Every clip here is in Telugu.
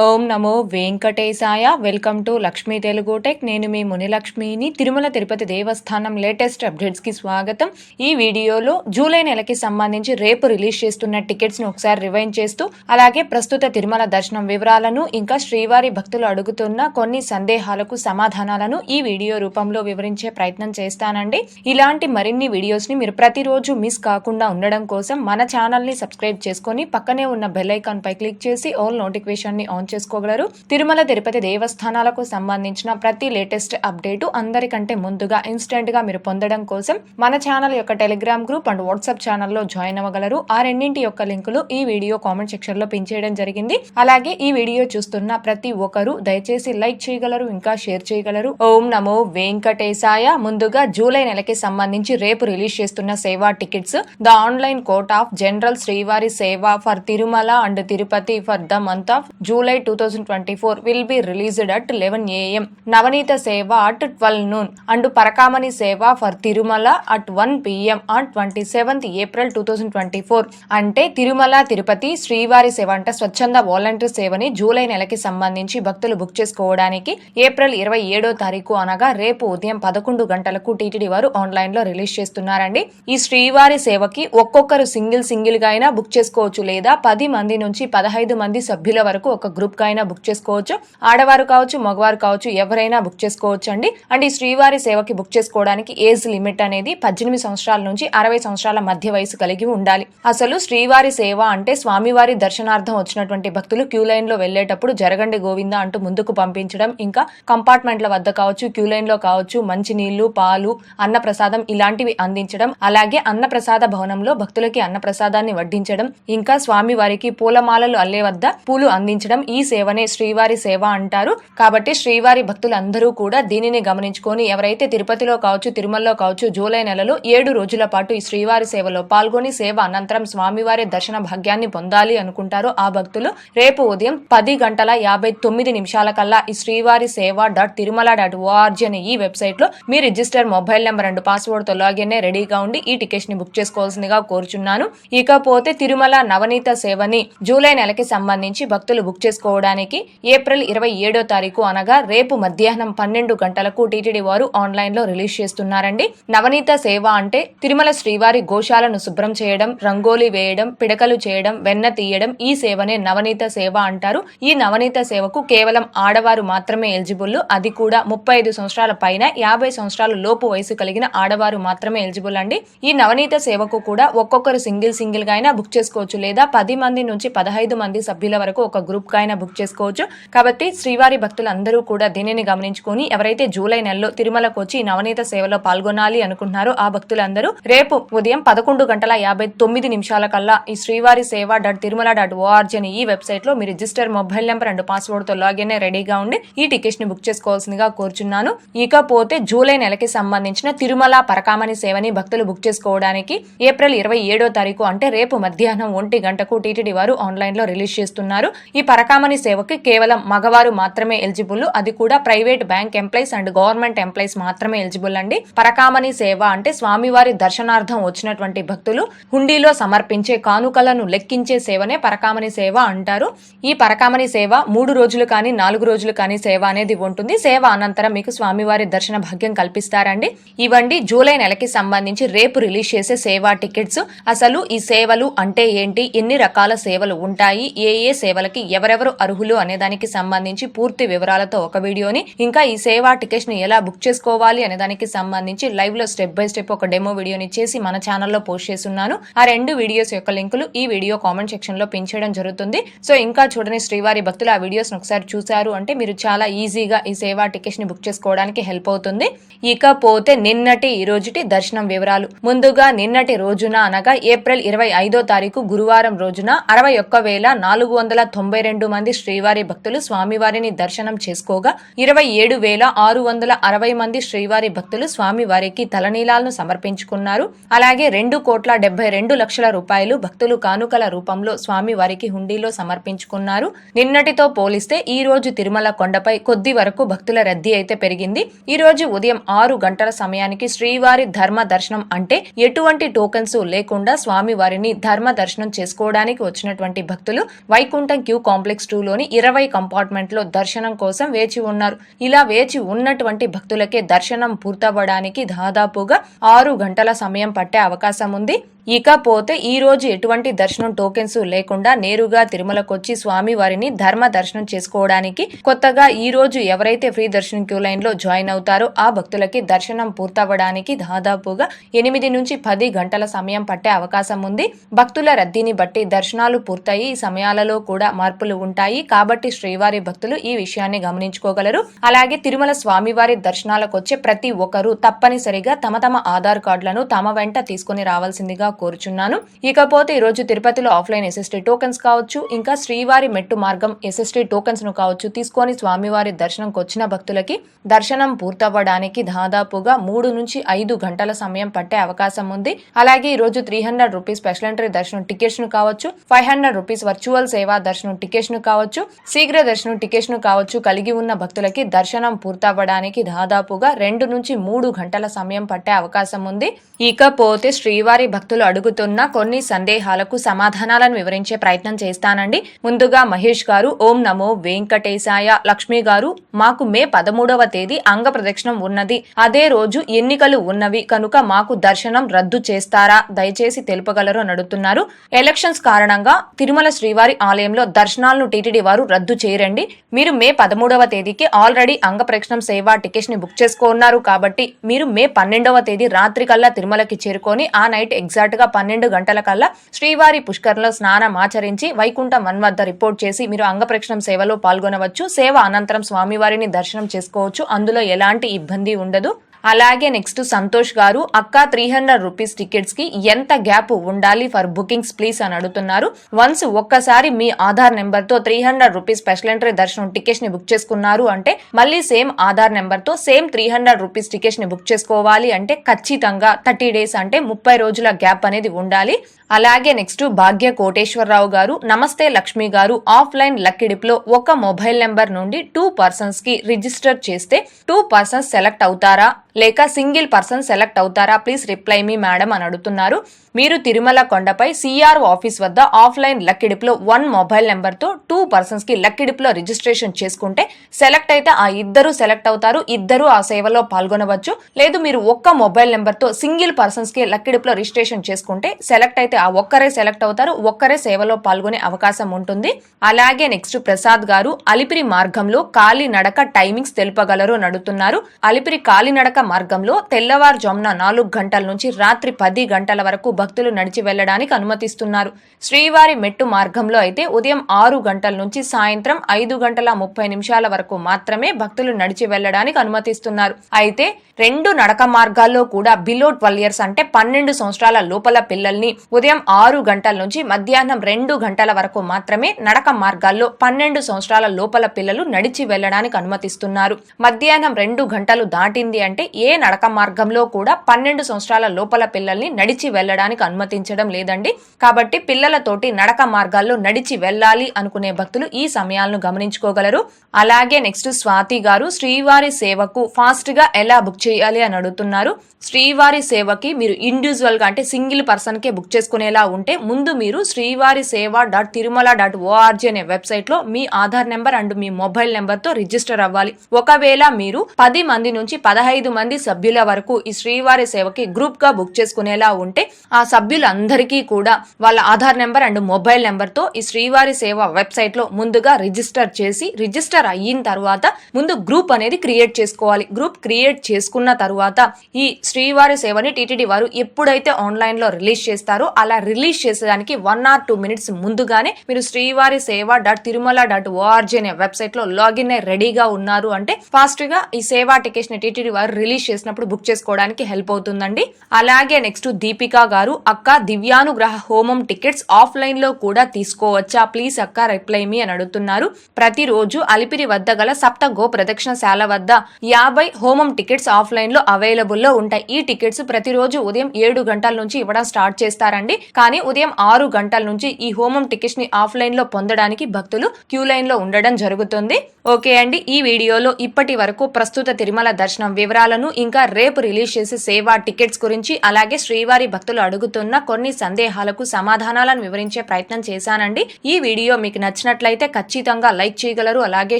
ఓం నమో వెంకటేశాయ. Welcome to Lakshmi Telugu tech. నేను మీ మునిలక్ష్మిని. తిరుమల తిరుపతి దేవస్థానం లేటెస్ట్ అప్డేట్స్కి స్వాగతం. ఈ వీడియోలో జూలై నెలకి సంబంధించి రేపు రిలీజ్ చేస్తున్న టికెట్స్ను ఒకసారి రివైండ్ చేస్తూ అలాగే ప్రస్తుత తిరుమల దర్శనం వివరాలను ఇంకా శ్రీవారి భక్తులు అడుగుతున్న కొన్ని సందేహాలకు సమాధానాలను ఈ వీడియో రూపంలో వివరించే ప్రయత్నం చేస్తానండి. ఇలాంటి మరిన్ని వీడియోస్ని మీరు ప్రతిరోజు మిస్ కాకుండా ఉండడం కోసం మన ఛానల్ని సబ్స్క్రైబ్ చేసుకొని పక్కనే ఉన్న బెల్ పై క్లిక్ చేసి ఆల్ నోటిఫికేషన్ని ఆన్ ఆన్ చేసుకోగలరు. తిరుమల తిరుపతి దేవస్థానాలకు సంబంధించిన ప్రతి లేటెస్ట్ అప్డేటు అందరికంటే ముందుగా ఇన్స్టెంట్గా మీరు పొందడం కోసం మన ఛానల్ యొక్క టెలిగ్రామ్ గ్రూప్ అండ్ వాట్సాప్ ఛానల్లో జాయిన్ అవ్వగలరు. ఆ రెండింటి యొక్క లింకులు ఈ వీడియో కామెంట్ సెక్షన్లో పిన్ చేయడం జరిగింది. అలాగే ఈ వీడియో చూస్తున్న ప్రతి ఒక్కరూ దయచేసి లైక్ చేయగలరు ఇంకా షేర్ చేయగలరు. ఓం నమో వెంకటేశాయ. ముందుగా జూలై నెలకి సంబంధించి రేపు రిలీజ్ చేస్తున్న సేవా tickets the online quota of general Srivari seva for Tirumala and Tirupati for the month of July two thousand twenty four will be released at eleven AM Navaneetha Seva at twelve noon and Parakamani Seva for Tirumala at one PM on twenty seventh April two thousand twenty four అంటే తిరుమల తిరుపతి శ్రీవారి సేవ అంటే స్వచ్ఛంద వాలంటీర్ సేవని జూలై నెలకి సంబంధించి భక్తులు బుక్ చేసుకోవడానికి ఏప్రిల్ ఇరవై ఏడో తారీఖు అనగా రేపు ఉదయం పదకొండు గంటలకు టీటీడీ వారు ఆన్లైన్లో రిలీజ్ చేస్తున్నారండి. ఈ శ్రీవారి సేవకి ఒక్కొక్కరు సింగిల్ సింగిల్గా అయినా బుక్ చేసుకోవచ్చు లేదా పది మంది నుంచి పదహైదు మంది సభ్యుల వరకు ఒక గ్రూప్ అయినా బుక్ చేసుకోవచ్చు. ఆడవారు కావచ్చు మగవారు కావచ్చు ఎవరైనా బుక్ చేసుకోవచ్చు అండి అండ్ ఈ శ్రీవారి సేవకి బుక్ చేసుకోవడానికి ఏజ్ లిమిట్ అనేది పద్దెనిమిది సంవత్సరాల నుంచి అరవై సంవత్సరాల మధ్య వయసు కలిగి ఉండాలి. అసలు శ్రీవారి సేవ అంటే స్వామివారి దర్శనార్థం వచ్చినటువంటి భక్తులు క్యూ లైన్లో వెళ్ళేటప్పుడు జరగండి గోవింద అంటూ ముందుకు పంపించడం ఇంకా కంపార్ట్మెంట్ల వద్ద కావచ్చు క్యూ లైన్లో కావచ్చు మంచి నీళ్ళు పాలు అన్నప్రసాదం ఇలాంటివి అందించడం అలాగే అన్నప్రసాద భవనంలో భక్తులకి అన్నప్రసాదాన్ని వడ్డించడం ఇంకా స్వామి వారికి పూలమాలలు అల్లే వద్ద పూలు అందించడం ఈ సేవనే శ్రీవారి సేవ అంటారు. కాబట్టి శ్రీవారి భక్తులందరూ కూడా దీనిని గమనించుకొని ఎవరైతే తిరుపతిలో కావచ్చు తిరుమలలో కావచ్చు జూలై నెలలో ఏడు రోజుల పాటు ఈ శ్రీవారి సేవలో పాల్గొని సేవ అనంతరం స్వామివారి దర్శన భాగ్యాన్ని పొందాలి అనుకుంటారో ఆ భక్తులు రేపు ఉదయం పది గంటల యాభై తొమ్మిది నిమిషాల కల్లా ఈ శ్రీవారి seva dot Tirumala dot ORG అనే ఈ వెబ్సైట్లో మీ రిజిస్టర్ మొబైల్ నెంబర్ అండ్ పాస్వర్డ్తో లాగిన్ రెడీగా ఉండి ఈ టికెట్స్ని బుక్ చేసుకోవాల్సిందిగా కోరుచున్నాను. ఇకపోతే తిరుమల నవనీత సేవని జూలై నెలకి సంబంధించి భక్తులు బుక్ చేసుకోవడానికి ఏప్రిల్ ఇరవై ఏడో తారీఖు అనగా రేపు మధ్యాహ్నం పన్నెండు గంటలకు టీటీడీ వారు ఆన్లైన్లో రిలీజ్ చేస్తున్నారండి. నవనీత సేవ అంటే తిరుమల శ్రీవారి గోశాలను శుభ్రం చేయడం రంగోలీ వేయడం పిడకలు చేయడం వెన్న తీయడం ఈ సేవనే నవనీత సేవ అంటారు. ఈ నవనీత సేవకు కేవలం ఆడవారు మాత్రమే ఎలిజిబుల్ అది కూడా ముప్పై ఐదు సంవత్సరాల పైన యాభై సంవత్సరాల లోపు వయసు కలిగిన ఆడవారు మాత్రమే ఎలిజిబుల్ అండి. ఈ నవనీత సేవకు కూడా ఒక్కొక్కరు సింగిల్ సింగిల్గా అయినా బుక్ చేసుకోవచ్చు లేదా పది మంది నుంచి పదహైదు మంది సభ్యుల వరకు ఒక గ్రూప్గా అయినా బుక్ చేసుకోవచ్చు. కాబట్టి శ్రీవారి భక్తులందరూ కూడా దీనిని గమనించుకొని ఎవరైతే జూలై నెలలో తిరుమలకు వచ్చి నవనీత సేవలో పాల్గొనాలి అనుకుంటున్నారో ఆ భక్తులందరూ రేపు ఉదయం పదకొండు గంటల యాభై తొమ్మిది నిమిషాల కల్లా ఈ శ్రీవారి seva dot Tirumala dot ORG అని ఈ వెబ్సైట్లో మీ రిజిస్టర్ మొబైల్ నెంబర్ అండ్ పాస్వర్డ్తో లాగిన్ రెడీగా ఉండి ఈ టికెట్స్ని బుక్ చేసుకోవాల్సిందిగా కోరుచున్నాను. ఇకపోతే జూలై నెలకి సంబంధించిన తిరుమల పరకామణి సేవని భక్తులు బుక్ చేసుకోవడానికి ఏప్రిల్ ఇరవై ఏడో తారీఖు అంటే రేపు మధ్యాహ్నం ఒంటి గంటకు టీటీడీ వారు ఆన్లైన్లో రిలీజ్ చేస్తున్నారు. ఈ పరకామణి సేవకి కేవలం మగవారు మాత్రమే ఎలిజిబుల్ అది కూడా private bank employees and government employees మాత్రమే ఎలిజిబుల్ అండి. పరకామణి సేవ అంటే స్వామివారి దర్శనార్థం వచ్చినటువంటి భక్తులు హుండీలో సమర్పించే కానుకలను లెక్కించే సేవనే పరకామణి సేవ అంటారు. ఈ పరకామణి సేవ మూడు రోజులు కానీ నాలుగు రోజులు కానీ సేవ అనేది ఉంటుంది. సేవ అనంతరం మీకు స్వామివారి దర్శన భాగ్యం కల్పిస్తారండి. ఇవండి జూలై నెలకి సంబంధించి రేపు రిలీజ్ చేసే సేవా టికెట్స్. అసలు ఈ సేవలు అంటే ఏంటి? ఎన్ని రకాల సేవలు ఉంటాయి? ఏ ఏ సేవలకి ఎవరెవరు అర్హులు అనే దానికి సంబంధించి పూర్తి వివరాలతో ఒక వీడియోని ఇంకా ఈ సేవా టికెట్స్ని ఎలా బుక్ చేసుకోవాలి అనే దానికి సంబంధించి లైవ్లో స్టెప్ బై స్టెప్ ఒక డెమో వీడియోని చేసి మన ఛానల్లో పోస్ట్ చేస్తున్నాను. ఆ రెండు వీడియోస్ యొక్క లింకులు ఈ వీడియో కామెంట్ సెక్షన్లో పిన్ చేయడం జరుగుతుంది. సో ఇంకా చూడని శ్రీవారి భక్తులు ఆ వీడియోస్ ఒకసారి చూసారు అంటే మీరు చాలా ఈజీగా ఈ సేవా టికెట్స్ని బుక్ చేసుకోవడానికి హెల్ప్ అవుతుంది. ఇకపోతే నిన్నటి ఈ రోజుటి దర్శనం వివరాలు. ముందుగా నిన్నటి రోజున అనగా ఏప్రిల్ ఇరవై ఐదో తారీఖు గురువారం రోజున అరవై ఒక్క వేల నాలుగు వందల తొంభై రెండు మంది శ్రీవారి భక్తులు స్వామివారిని దర్శనం చేసుకోగా ఇరవై ఏడు వేల ఆరు వందల అరవై మంది శ్రీవారి భక్తులు స్వామివారికి తలనీలాలను సమర్పించుకున్నారు. అలాగే రెండు కోట్ల డెబ్బై రెండు లక్షల రూపాయలు భక్తులు కానుకల రూపంలో స్వామివారికి హుండీలో సమర్పించుకున్నారు. నిన్నటితో పోలిస్తే ఈ రోజు తిరుమల కొండపై కొద్ది వరకు భక్తుల రద్దీ అయితే పెరిగింది. ఈ రోజు ఉదయం ఆరు గంటల సమయానికి శ్రీవారి ధర్మ దర్శనం అంటే ఎటువంటి టోకెన్స్ లేకుండా స్వామివారిని ధర్మ దర్శనం చేసుకోవడానికి వచ్చినటువంటి భక్తులు వైకుంఠం క్యూ కాంప్లెక్స్ ఎక్స్ టూలోని ఇరవై కంపార్ట్మెంట్లో దర్శనం కోసం వేచి ఉన్నారు. ఇలా వేచి ఉన్నటువంటి భక్తులకే దర్శనం పూర్తవ్వడానికి దాదాపుగా ఆరు గంటల సమయం పట్టే అవకాశం ఉంది. ఇకపోతే ఈ రోజు ఎటువంటి దర్శనం టోకెన్స్ లేకుండా నేరుగా తిరుమలకొచ్చి స్వామి వారిని ధర్మ దర్శనం చేసుకోవడానికి కొత్తగా ఈ రోజు ఎవరైతే ఫ్రీ దర్శనం క్యూ లైన్లో జాయిన్ అవుతారో ఆ భక్తులకి దర్శనం పూర్తవ్వడానికి దాదాపుగా ఎనిమిది నుంచి పది గంటల సమయం పట్టే అవకాశం ఉంది. భక్తుల రద్దీని బట్టి దర్శనాలు పూర్తయి ఈ సమయాలలో కూడా మార్పులు ఉంటాయి. కాబట్టి శ్రీవారి భక్తులు ఈ విషయాన్ని గమనించుకోగలరు. అలాగే తిరుమల స్వామివారి దర్శనాలకు వచ్చే ప్రతి ఒక్కరూ తప్పనిసరిగా తమ తమ ఆధార్ కార్డులను తమ వెంట తీసుకుని రావాల్సిందిగా కోరుచున్నాను. ఇకపోతే ఈ రోజు తిరుపతిలో ఆఫ్లైన్ ఎస్ఎస్టీ టోకెన్స్ కావచ్చు ఇంకా శ్రీవారి మెట్టు మార్గం ఎస్ఎస్టీ టోకెన్స్ను కావచ్చు తీసుకొని స్వామివారి దర్శనంకు వచ్చిన భక్తులకి దర్శనం పూర్తవ్వడానికి దాదాపుగా మూడు నుంచి ఐదు గంటల సమయం పట్టే అవకాశం ఉంది. అలాగే ఈ రోజు three hundred rupees special entry దర్శనం టికెట్స్ను కావచ్చు ఫైవ్ హండ్రెడ్ రూపీస్ వర్చువల్ సేవా దర్శనం టికెట్స్ను కావచ్చు శీఘ్ర దర్శనం టికెట్స్ను కావచ్చు కలిగి ఉన్న భక్తులకి దర్శనం పూర్తవ్వడానికి దాదాపుగా రెండు నుంచి మూడు గంటల సమయం పట్టే అవకాశం ఉంది. ఇకపోతే శ్రీవారి భక్తులు అడుగుతున్న కొన్ని సందేహాలకు సమాధానాలను వివరించే ప్రయత్నం చేస్తానండి. ముందుగా మహేష్ గారు ఓం నమో వెంకటేశాయ లక్ష్మి గారు మాకు మే పదమూడవ తేదీ అంగ ప్రదక్షిణం ఉన్నది. అదే రోజు ఎన్నికలు ఉన్నవి కనుక మాకు దర్శనం రద్దు చేస్తారా? దయచేసి తెలుపగలరు అని అడుగుతున్నారు. ఎలక్షన్స్ కారణంగా తిరుమల శ్రీవారి ఆలయంలో దర్శనాలను టీటీడీ వారు రద్దు చేయరండి. మీరు మే పదమూడవ తేదీకి ఆల్రెడీ అంగ ప్రదక్షిణం సేవా టికెట్స్ని బుక్ చేసుకున్నారు కాబట్టి మీరు మే పన్నెండవ తేదీ రాత్రి కల్లా తిరుమలకి చేరుకొని ఆ నైట్ ఎగ్జాక్ట్ గా పన్నెండు గంటల కల్లా శ్రీవారి పుష్కరంలో స్నానం ఆచరించి వైకుంఠం వన్ వద్ద రిపోర్ట్ చేసి మీరు అంగప్రక్షణం సేవలో పాల్గొనవచ్చు. సేవ అనంతరం స్వామివారిని దర్శనం చేసుకోవచ్చు. అందులో ఎలాంటి ఇబ్బంది ఉండదు. అలాగే నెక్స్ట్ సంతోష్ గారు అక్క త్రీ హండ్రెడ్ రూపీస్ టికెట్స్కి ఎంత గ్యాప్ ఉండాలి ఫర్ బుకింగ్స్ ప్లీజ్ అని అడుగుతున్నారు. వన్స్ ఒక్కసారి మీ ఆధార్ నెంబర్తో three hundred rupees special entry దర్శనం టికెట్స్ని బుక్ చేసుకున్నారు అంటే మళ్ళీ సేమ్ ఆధార్ నెంబర్తో సేమ్ త్రీ హండ్రెడ్ రూపీస్ టికెట్స్ని బుక్ చేసుకోవాలి అంటే ఖచ్చితంగా థర్టీ డేస్ అంటే ముప్పై రోజుల గ్యాప్ అనేది ఉండాలి. అలాగే నెక్స్ట్ భాగ్య కోటేశ్వరరావు గారు నమస్తే లక్ష్మి గారు ఆఫ్లైన్ లక్కిడిప్లో ఒక మొబైల్ నెంబర్ నుండి టూ పర్సన్స్కి రిజిస్టర్ చేస్తే టూ పర్సన్స్ సెలెక్ట్ అవుతారా? లేక సింగిల్ పర్సన్ సెలెక్ట్ అవుతారా? ప్లీజ్ రిప్లై మీ మేడం అని అడుగుతున్నారు. మీరు తిరుమల కొండపై సిఆర్ఓ ఆఫీస్ వద్ద ఆఫ్లైన్ లక్కిడిప్లో వన్ మొబైల్ నెంబర్తో టూ పర్సన్స్కి లక్కిడిప్లో రిజిస్ట్రేషన్ చేసుకుంటే సెలెక్ట్ అయితే ఆ ఇద్దరు సెలెక్ట్ అవుతారు. ఇద్దరు ఆ సేవలో పాల్గొనవచ్చు. లేదు మీరు ఒక్క మొబైల్ నెంబర్తో సింగిల్ పర్సన్స్కి లక్కిడిప్లో రిజిస్ట్రేషన్ చేసుకుంటే సెలెక్ట్ అయితే ఆ ఒక్కరే సెలెక్ట్ అవుతారు. ఒక్కరే సేవలో పాల్గొనే అవకాశం ఉంటుంది. అలాగే నెక్స్ట్ ప్రసాద్ గారు అలిపిరి మార్గంలో కాలినడక టైమింగ్స్ తెలుపగలరు అని అడుగుతున్నారు. అలిపిరి కాలినడక మార్గంలో తెల్లవారుజామున నాలుగు గంటల నుంచి రాత్రి పది గంటల వరకు భక్తులు నడిచి వెళ్ళడానికి అనుమతిస్తున్నారు. శ్రీవారి మెట్టు మార్గంలో అయితే ఉదయం ఆరు గంటల నుంచి సాయంత్రం ఐదు గంటల ముప్పై నిమిషాల వరకు మాత్రమే భక్తులు నడిచి వెళ్ళడానికి అనుమతిస్తున్నారు. అయితే రెండు నడక మార్గాల్లో కూడా బిలో ట్వెల్వ్ ఇయర్స్ అంటే పన్నెండు సంవత్సరాల లోపల పిల్లల్ని ఉదయం ఆరు గంటల నుంచి మధ్యాహ్నం రెండు గంటల వరకు మాత్రమే నడక మార్గాల్లో పన్నెండు సంవత్సరాల లోపల పిల్లలు నడిచి వెళ్ళడానికి అనుమతిస్తున్నారు. మధ్యాహ్నం రెండు గంటలు దాటింది అంటే ఏ నడక మార్గంలో కూడా పన్నెండు సంవత్సరాల లోపల పిల్లల్ని నడిచి వెళ్ళడానికి అనుమతించడం లేదండి. కాబట్టి పిల్లలతోటి నడక మార్గాల్లో నడిచి వెళ్ళాలి అనుకునే భక్తులు ఈ సమయాలను గమనించుకోగలరు. అలాగే నెక్స్ట్ స్వాతి గారు శ్రీవారి సేవకు ఫాస్ట్గా ఎలా బుక్ చేయాలి అని అడుగుతున్నారు. శ్రీవారి సేవకి మీరు ఇండివిజువల్గా అంటే సింగిల్ పర్సన్ కే బుక్ చేసుకునేలా ఉంటే ముందు మీరు Srivari seva dot Tirumala dot ORG అనే వెబ్సైట్లో మీ ఆధార్ నెంబర్ అండ్ మీ మొబైల్ నెంబర్తో రిజిస్టర్ అవ్వాలి. ఒకవేళ మీరు పది మంది నుంచి పదహైదు మంది సభ్యుల వరకు ఈ శ్రీవారి సేవకి గ్రూప్గా బుక్ చేసుకునేలా ఉంటే ఆ సభ్యులందరికీ కూడా వాళ్ళ ఆధార్ నెంబర్ అండ్ మొబైల్ నెంబర్తో ఈ శ్రీవారి సేవ వెబ్సైట్లో ముందుగా రిజిస్టర్ చేసి రిజిస్టర్ అయిన తర్వాత ముందు గ్రూప్ అనేది క్రియేట్ చేసుకోవాలి. గ్రూప్ క్రియేట్ చేసుకున్న తర్వాత ఈ శ్రీవారి సేవని టీటీడీ వారు ఎప్పుడైతే ఆన్లైన్లో రిలీజ్ చేస్తారో అలా రిలీజ్ చేసేదానికి వన్ ఆర్ టూ మినిట్స్ ముందుగానే మీరు Srivari seva dot Tirumala dot ORG అనే వెబ్సైట్లో లాగిన్ అయి రెడీగా ఉన్నారు అంటే ఫాస్ట్గా ఈ సేవా టికెట్స్ని టీటీడీ వారు రిలీజ్ చేసినప్పుడు బుక్ చేసుకోవడానికి హెల్ప్ అవుతుందండి. అలాగే నెక్స్ట్ దీపికా గారు అక్క దివ్యానుగ్రహ హోమం టికెట్స్ ఆఫ్లైన్లో కూడా తీసుకోవచ్చా? ప్లీజ్ అక్క రిప్లై మీ అని అడుగుతున్నారు. ప్రతిరోజు అలిపిరి వద్ద గల సప్త గో ప్రదక్షిణశాల వద్ద యాభై హోమం టికెట్స్ ఆఫ్లైన్లో అవైలబుల్లో ఉంటాయి. ఈ టికెట్స్ ప్రతిరోజు ఉదయం ఏడు గంటల నుంచి ఇవ్వడం స్టార్ట్ చేస్తారండి. కానీ ఉదయం ఆరు గంటల నుంచి ఈ హోమం టికెట్స్ని ఆఫ్లైన్లో పొందడానికి భక్తులు క్యూ లైన్లో ఉండడం జరుగుతుంది. ఓకే అండి ఈ వీడియోలో ఇప్పటి వరకు ప్రస్తుత తిరుమల దర్శనం వివరాలను ఇంకా రేపు రిలీజ్ చేసే సేవా టికెట్స్ గురించి అలాగే శ్రీవారి భక్తులు అడుగుతున్న కొన్ని సందేహాలకు సమాధానాలను వివరించే ప్రయత్నం చేశానండి. ఈ వీడియో మీకు నచ్చినట్లయితే ఖచ్చితంగా లైక్ చేయగలరు అలాగే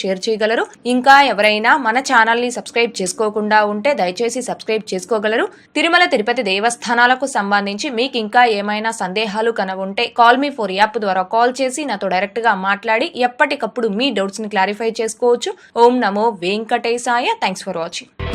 షేర్ చేయగలరు. ఇంకా ఎవరైనా మన ఛానల్ని సబ్స్క్రైబ్ చేసుకోకుండా ఉంటే దయచేసి సబ్స్క్రైబ్ చేసుకోగలరు. తిరుమల తిరుపతి దేవస్థానాలకు సంబంధించి మీకు ఇంకా ఏమైనా సందేహాలు కనవుంటే కాల్ మీ ఫోర్ యాప్ ద్వారా కాల్ చేసి నాతో డైరెక్ట్గా మాట్లాడి ఎప్పటికప్పుడు మీ డౌట్స్ని క్లారిఫై చేసుకోవచ్చు. ఓం నమో వెంకటేశాయ. Thanks for watching.